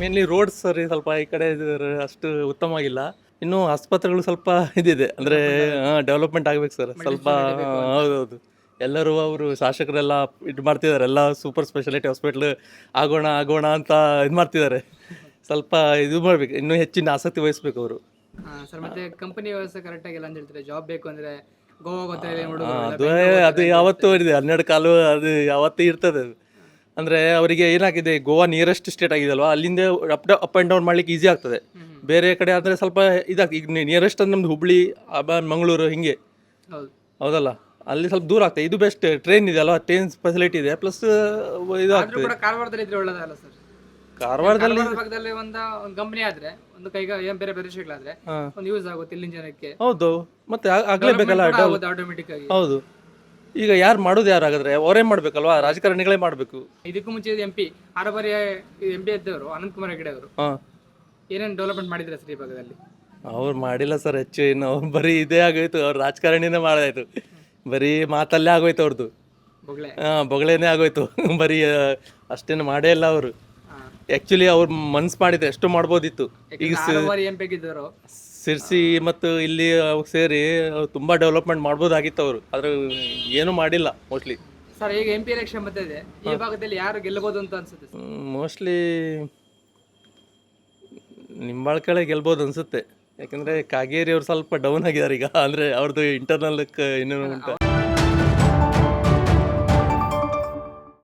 Mainly road ಸರಿ ಸ್ವಲ್ಪ ಈ ಕಡೆ ಅಷ್ಟು ಅಷ್ಟು ಉತ್ತಮವಾಗಿಲ್ಲ ಇನ್ನು ಆಸ್ಪತ್ರೆಗಳು ಸ್ವಲ್ಪ ಇದಿದೆ. ಅಂದ್ರೆ ಡೆವಲಪ್ಮೆಂಟ್ ಆಗ್ಬೇಕು ಸರ್ ಸ್ವಲ್ಪ ಹೌದೌದು ಎಲ್ಲರೂ ಅವರು ಶಾಸಕರೆಲ್ಲ ಇದು ಮಾಡ್ತಿದ್ದಾರೆ. ಎಲ್ಲ ಸೂಪರ್ ಸ್ಪೆಷಾಲಿಟಿ ಹಾಸ್ಪಿಟ್ಲ್ ಆಗೋಣ ಆಗೋಣ ಅಂತ ಇದು ಮಾಡ್ತಿದ್ದಾರೆ. ಸ್ವಲ್ಪ ಇದು ಮಾಡ್ಬೇಕು. ಇನ್ನು ಹೆಚ್ಚಿನ ಆಸಕ್ತಿ ವಹಿಸ್ಬೇಕು ಅವರು. ಸರ್ ಮತ್ತೆ ಕಂಪನಿ ವ್ಯವಸ್ಥೆ ಕರೆಕ್ಟ್ ಆಗಿಲ್ಲ ಅಂತ ಹೇಳ್ತಾರೆ ಜಾಬ್ ಬೇಕು ಅಂದ್ರೆ ಗೋವಾ ಅದು ಅದು ಯಾವತ್ತೂ ಇದೆ ಹನ್ನೆರಡು ಕಾಲು ಅದು ಯಾವತ್ತೂ ಇರ್ತದೆ. ಅದು ಅಂದರೆ ಅವರಿಗೆ ಏನಾಗಿದೆ ಗೋವಾ ನಿಯರೆಸ್ಟ್ ಸ್ಟೇಟ್ ಆಗಿದೆ ಅಲ್ವಾ ಅಲ್ಲಿಂದ ಅಪ್ ಅಪ್ ಆ್ಯಂಡ್ ಡೌನ್ ಮಾಡ್ಲಿಕ್ಕೆ ಈಸಿ ಆಗ್ತದೆ. ಬೇರೆ ಕಡೆ ಆದರೆ ಸ್ವಲ್ಪ ಇದಾಗ್ತದೆ. ಈಗ ನಿಯರೆಸ್ಟ್ ಅಂದ್ರೆ ನಮ್ದು ಹುಬ್ಳಿ ಮಂಗಳೂರು ಹಿಂಗೆ. ಹೌದು. ಹೌದಲ್ಲ? ಅಲ್ಲಿ ಸ್ವಲ್ಪ ದೂರ ಆಗ್ತದೆ. ಇದು ಬೆಸ್ಟ್ ಟ್ರೈನ್ ಇದೆ ಅಲ್ವಾ? ಟ್ರೈನ್ ಫೆಸಿಲಿಟಿ ಇದೆ. ಪ್ಲಸ್ ಇದಾಗ್ತದೆ ಕಾರವಾರದಲ್ಲಿ ಇದ್ರೆ ಒಳ್ಳೇದಲ್ಲ ಸರ್ ಕಾರವಾರದಲ್ಲಿ ಕಾರವಾರದ ಭಾಗದಲ್ಲಿ ಒಂದು ಒಂದು ಕಂಪನಿ ಆದ್ರೆ ಒಂದು ಕೈಗ ಏನ್ ಬೇರೆ ಪ್ರದೇಶಗಳಾದ್ರೆ. ಒಂದು ಯೂಸ್ ಆಗುತ್ತೆ ಇಲ್ಲಿನ ಜನಕ್ಕೆ. ಹೌದು. ಮತ್ತೆ ಆಗ್ಲೇಬೇಕಲ್ಲ ಆಟೋಮೆಟಿಕ್ ಆಗಿ. ಹೌದು. ಈಗ ಯಾರು ಮಾಡೋದು ಯಾರು ಹಾಗಾದ್ರೆ? ಅವರೇ ಮಾಡ್ಬೇಕಲ್ವಾ? ರಾಜಕಾರಣಿಗಳೇ ಮಾಡಬೇಕು. ಇದಕ್ಕೂ ಮುಂಚೆ ಎಂ ಪಿ ಆರು ಬಾರಿ ಎಂ ಪಿ ಇದ್ದವರು ಅನಂತ್ ಕುಮಾರ್ ಹೆಗಡೆ ಅವರು. ಹಾಂ. ಏನೇನು ಡೆವಲಪ್ಮೆಂಟ್ ಮಾಡಿದ್ರೆ ಸರ್ ಈ ಭಾಗದಲ್ಲಿ? ಅವ್ರು ಮಾಡಿಲ್ಲ ಸರ್ ಹೆಚ್ಚು ಇನ್ನು. ಅವ್ರು ಬರೀ ಇದೇ ಆಗೋಯ್ತು. ಅವ್ರು ರಾಜಕಾರಣಿನೇ ಮಾಡಾಯ್ತು ಬರೀ ಮಾತಲ್ಲೇ ಆಗೋಯ್ತು ಅವ್ರದ್ದು ಬೊಗಳೆ. ಹಾಂ ಬೊಗಳೆನೇ ಆಗೋಯ್ತು. ಬರೀ ಆ, ಅಷ್ಟೇನು ಮಾಡೇ ಇಲ್ಲ ಅವರು. ಆಕ್ಚುಲಿ ಅವ್ರು ಮನ್ಸು ಮಾಡಿದ್ರೆ ಎಷ್ಟು ಮಾಡ್ಬೋದಿತ್ತು. ಈಗ ಆರಬರಿ ಬಾರಿ ಎಂ ಪಿ ಇದ್ದವರು. ಸಿರ್ಸಿ ಮತ್ತು ಇಲ್ಲಿ ಅವ್ರು ಸೇರಿ ಅವ್ರು ತುಂಬ ಡೆವಲಪ್ಮೆಂಟ್ ಮಾಡ್ಬೋದಾಗಿತ್ತು ಅವರು. ಆದ್ರೆ ಏನು ಮಾಡಿಲ್ಲ ಮೋಸ್ಟ್ಲಿ ಸರ್ ಈಗ ಎಂ ಪಿ ಎಲೆಕ್ಷನ್ ಬಂದಿದೆ ಈ ಭಾಗದಲ್ಲಿ ಯಾರು ಗೆಲ್ಲಬಹುದು ಅಂತ ಅನ್ಸುತ್ತೆ ಸರ್? ಮೋಸ್ಟ್ಲಿ ನಿಂಬಾಳ್ಕಳೆ ಗೆಲ್ಬೋದು ಅನ್ಸುತ್ತೆ. ಯಾಕಂದ್ರೆ ಕಾಗೇರಿ ಅವ್ರು ಸ್ವಲ್ಪ ಡೌನ್ ಆಗಿದ್ದಾರೆ ಈಗ. ಅಂದ್ರೆ ಅವ್ರದ್ದು ಇಂಟರ್ನಲ್ ಇನ್ನೇನು ಉಂಟು?